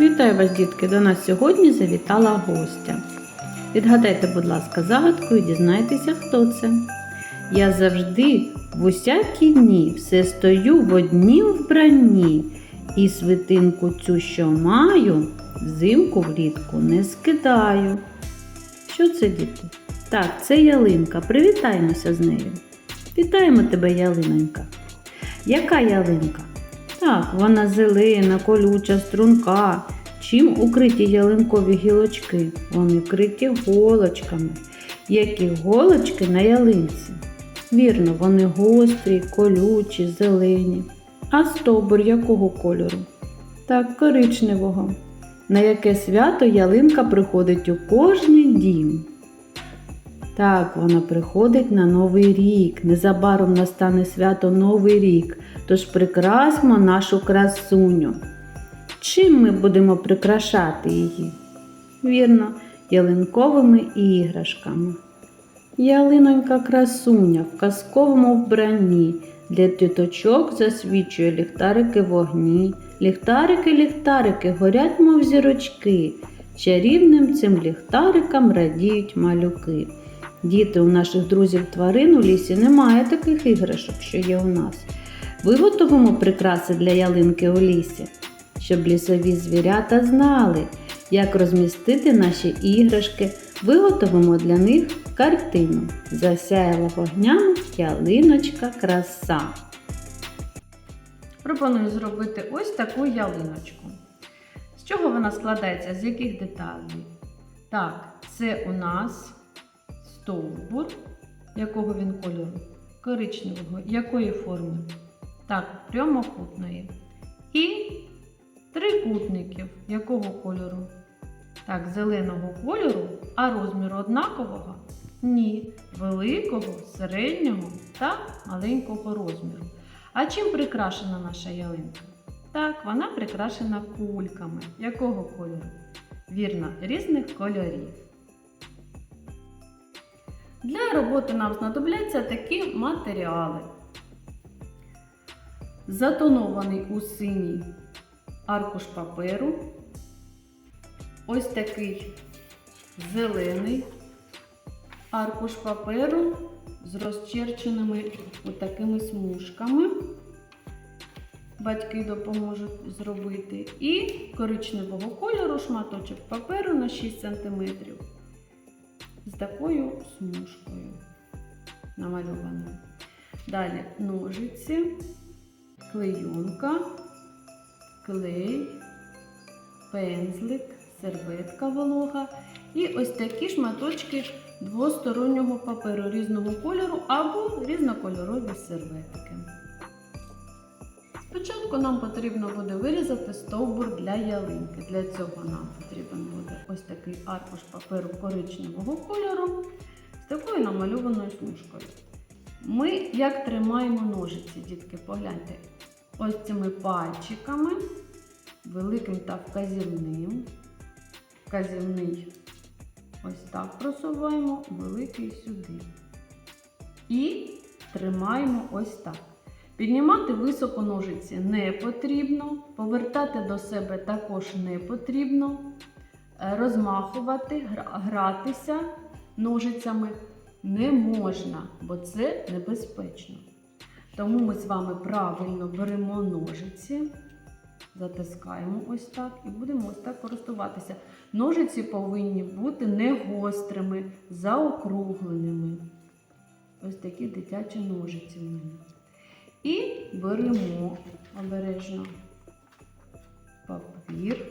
Вітаю вас, дітки! До нас сьогодні завітала гостя. Відгадайте, будь ласка, загадку і дізнайтеся, хто це. Я завжди в усякі дні все стою в однім вбранні, і свитинку цю, що маю, взимку влітку не скидаю. Що це, діти? Так, це ялинка. Привітаємося з нею. Вітаємо тебе, ялинонька. Яка ялинка? Так, вона зелена, колюча, струнка. Чим укриті ялинкові гілочки? Вони вкриті голочками. Які голочки на ялинці? Вірно, вони гострі, колючі, зелені. А стовбур якого кольору? Так, коричневого. На яке свято ялинка приходить у кожний дім? Так, вона приходить на Новий рік. Незабаром настане свято Новий рік. Тож прикрасмо нашу красуню. Чим ми будемо прикрашати її? Вірно, ялинковими іграшками. Ялинонька красуня в казковому вбранні. Для діточок засвічує ліхтарики вогні. Ліхтарики, ліхтарики горять, мов зірочки. Чарівним цим ліхтарикам радіють малюки. Діти, у наших друзів тварин у лісі немає таких іграшок, що є у нас. Виготовимо прикраси для ялинки у лісі, щоб лісові звірята знали, як розмістити наші іграшки. Виготовимо для них картину. Засяяла вогнями ялиночка краса. Пропоную зробити ось таку ялиночку. З чого вона складається? З яких деталей? Так, це у нас стовбур. Якого він кольору? Коричневого. Якої форми? Так, прямокутної. І трикутників. Якого кольору? Так, зеленого кольору, а розміру однакового? Ні. Великого, середнього та маленького розміру. А чим прикрашена наша ялинка? Так, вона прикрашена кульками. Якого кольору? Вірно, різних кольорів. Для роботи нам знадобляться такі матеріали. Затонований у синій аркуш паперу. Ось такий зелений аркуш паперу з розчерченими такими смужками. Батьки допоможуть зробити. І коричневого кольору шматочок паперу на 6 см з такою смужкою намальованою. Далі ножиці, клейонка, клей, пензлик, серветка волога і ось такі шматочки двостороннього паперу різного кольору або різнокольорові серветки. Спочатку нам потрібно буде вирізати стовбур для ялинки. Для цього нам потрібен буде ось такий аркуш паперу коричневого кольору з такою намальованою смужкою. Ми як тримаємо ножиці, дітки, погляньте, ось цими пальчиками, великим та вказівним. Вказівний ось так просуваємо, великий сюди. І тримаємо ось так. Піднімати високо ножиці не потрібно, повертати до себе також не потрібно, Е, розмахувати, гратися ножицями не можна, бо це небезпечно. Тому ми з вами правильно беремо ножиці, затискаємо ось так і будемо ось так користуватися. Ножиці повинні бути не гострими, заокругленими. Ось такі дитячі ножиці в мене. І беремо обережно папір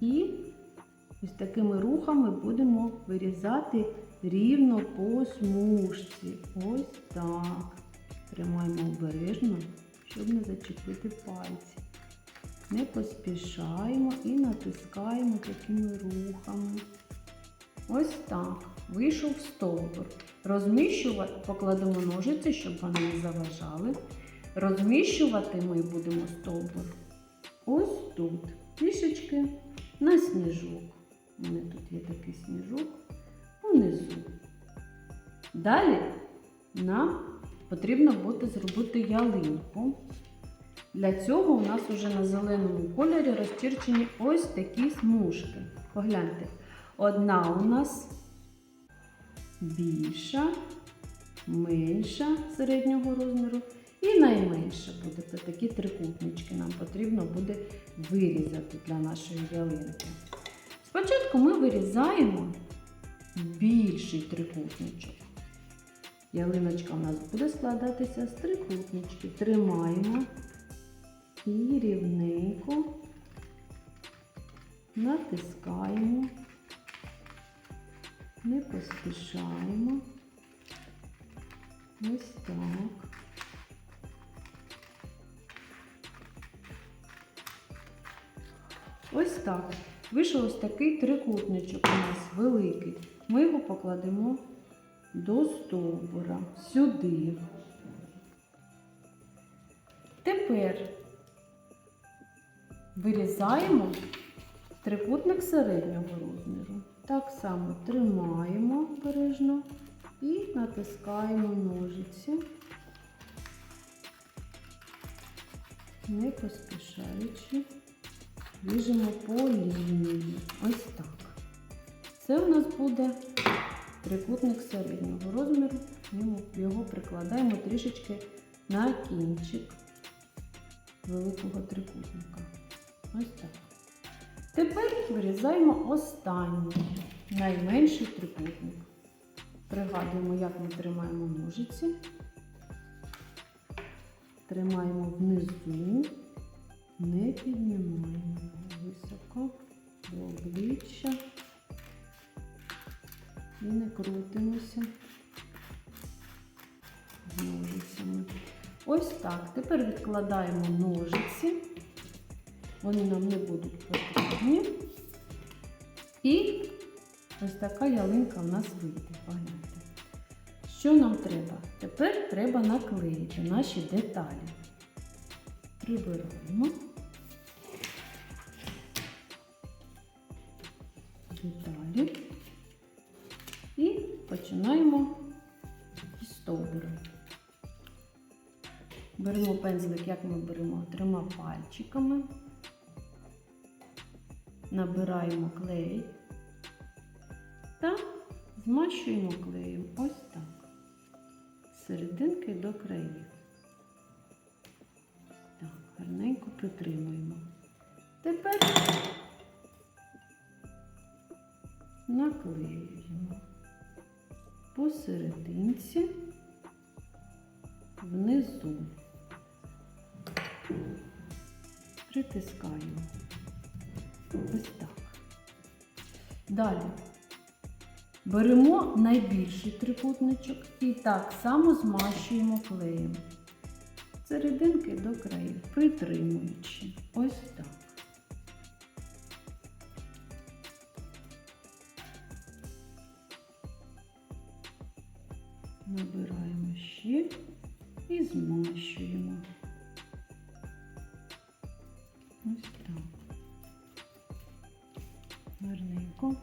і ось такими рухами будемо вирізати рівно по смужці. Ось так. Тримаємо обережно, щоб не зачепити пальці. Не поспішаємо і натискаємо такими рухами. Ось так. Вийшов стовбур. Розміщувати, покладемо ножиці, щоб вони не заважали. Розміщувати ми будемо стовбур ось тут. Трішечки на сніжок. У мене тут є такий сніжок унизу. Далі нам потрібно буде зробити ялинку. Для цього у нас уже на зеленому кольорі розчерчені ось такі смужки. Погляньте, одна у нас більша, менша середнього розміру і найменша буде. Це такі трикутнички нам потрібно буде вирізати для нашої ялинки. Спочатку ми вирізаємо більший трикутничок. Ялиночка у нас буде складатися з трикутничків. Тримаємо і рівненько натискаємо, не поспішаємо. Ось так. Ось так. Вийшов ось такий трикутничок у нас великий. Ми його покладемо до стовбура сюди. Тепер вирізаємо трикутник середнього розміру. Так само тримаємо обережно і натискаємо ножиці, не поспішаючи, ріжемо по лінії. Ось так. Це у нас буде трикутник середнього розміру. Його прикладаємо трішечки на кінчик великого трикутника. Ось так. Тепер вирізаємо останній, найменший трикутник. Пригадуємо, як ми тримаємо ножиці. Тримаємо внизу, не піднімаємо високо до обличчя і не крутимося ножицями. Ось так. Тепер відкладаємо ножиці. Вони нам не будуть потрібні. І ось така ялинка в нас вийде. Погляньте. Що нам треба? Тепер треба наклеїти наші деталі. Прибираємо деталі починаємо. Із стовбура. Беремо пензлик, як ми беремо? Трьома пальчиками, набираємо клей. Та змащуємо клеєм. Ось так, з серединки до країв. Так, гарненько притримуємо. Тепер наклеюємо посерединці внизу. Притискаємо. Ось так. Далі беремо найбільший трикутничок і так само змащуємо клеєм. Серединки до країв, притримуючи. Ось так. Змащуємо. Ось так. Гарненько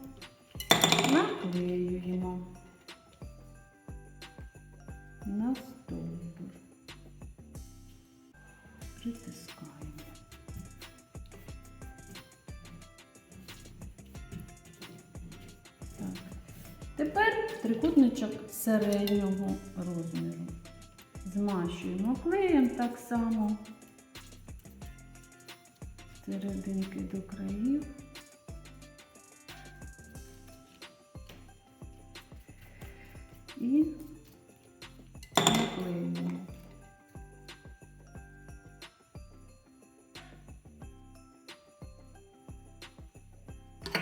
наклеюємо на стовбур. Притискаємо. Тепер трикутничок середнього розміру. Змащуємо клеєм так само серединки до країв. І наклеюємо.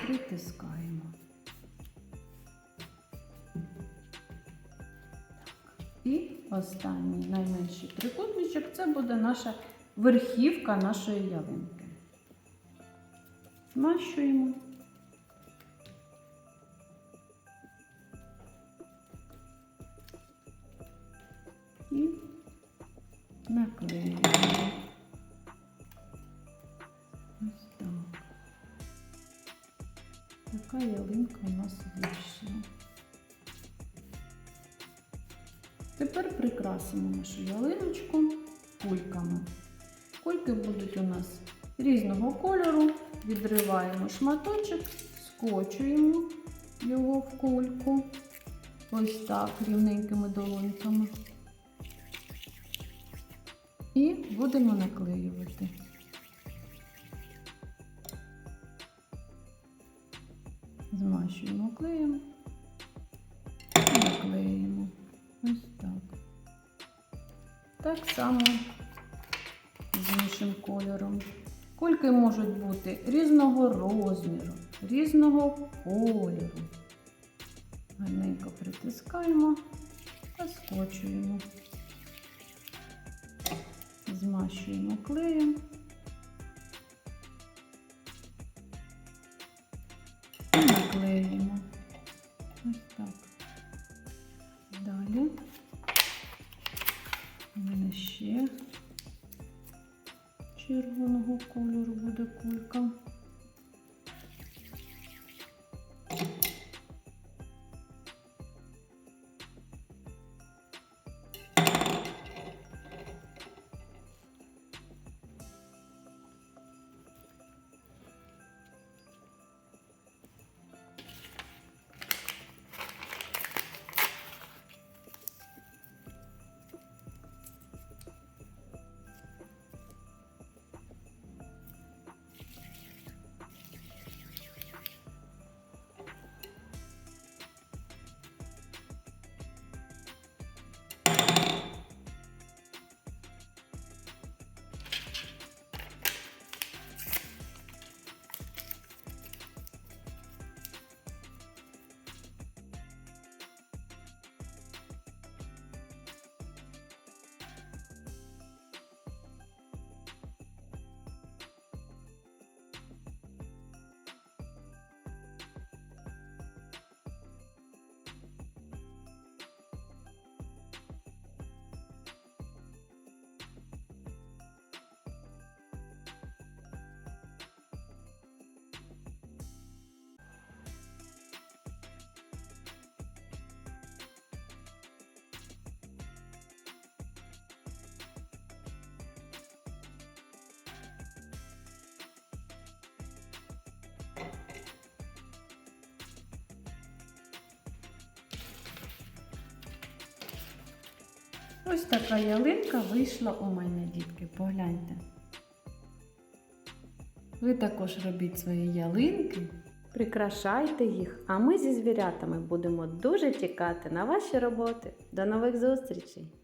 Притискаємо. Останній найменший трикутничок це буде наша верхівка нашої ялинки. Змащуємо. І наклеюємо. Ось так. Така ялинка у нас вийшла. Тепер прикрасимо нашу ялиночку кульками. Кульки будуть у нас різного кольору. Відриваємо шматочок, скочуємо його в кульку. Ось так, рівненькими долоньками. І будемо наклеювати. Змащуємо клеєм Так само з іншим кольором. Кульки можуть бути різного розміру, різного кольору. Гарненько притискаємо та скочуємо. Змащуємо клеєм. Ще червоного кольору буде кулька. Ось така ялинка вийшла у мене, дітки, погляньте. Ви також робіть свої ялинки. Прикрашайте їх, а ми зі звірятами будемо дуже чекати на ваші роботи. До нових зустрічей!